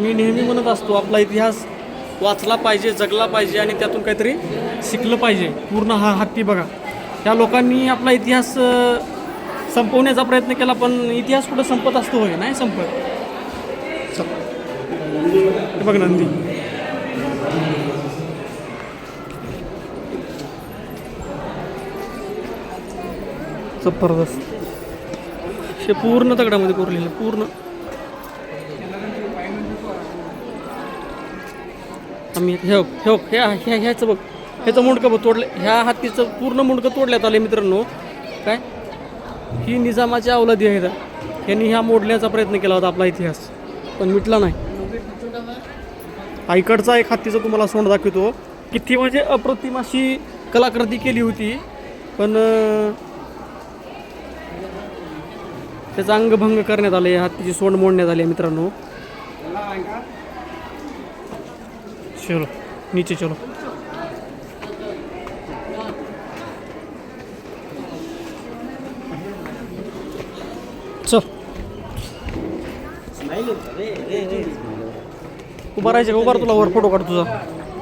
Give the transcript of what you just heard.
मी नेहमी म्हणत असतो आपला इतिहास वाचला पाहिजे जगला पाहिजे आणि त्यातून काहीतरी शिकलं पाहिजे. पूर्ण हा हत्ती बघा. त्या लोकांनी आपला इतिहास संपवण्याचा प्रयत्न केला पण इतिहास कुठं संपत असतो होय नाही संपत? बघ नंदी. जबरदस्त. हे पूर्ण दगडामध्ये कोरलेलं पूर्ण. आम्ही हे हे ह्या ह्या ह्याचं बघ. ह्याचं मुंडकं बघ तोडलं ह्या हत्तीचं पूर्ण मुंडकं तोडल्यात आले मित्रांनो. काय? ही निजामाची अवलादी आहेत यांनी ह्या मोडण्याचा प्रयत्न केला होता आपला इतिहास. पण मिटला नाही. आईकडचा एक हत्तीचा तुम्हाला सोंड दाखवतो. किती म्हणजे अप्रतिम अशी कलाकृती केली होती. पण त्याचा अंगभंग करण्यात आले हत्तीची सोंड मोडण्यात आली आहे मित्रांनो. चलो नीचे चलो चल उभा राहायचं का उभा राहा तुला वर फोटो काढ तुझा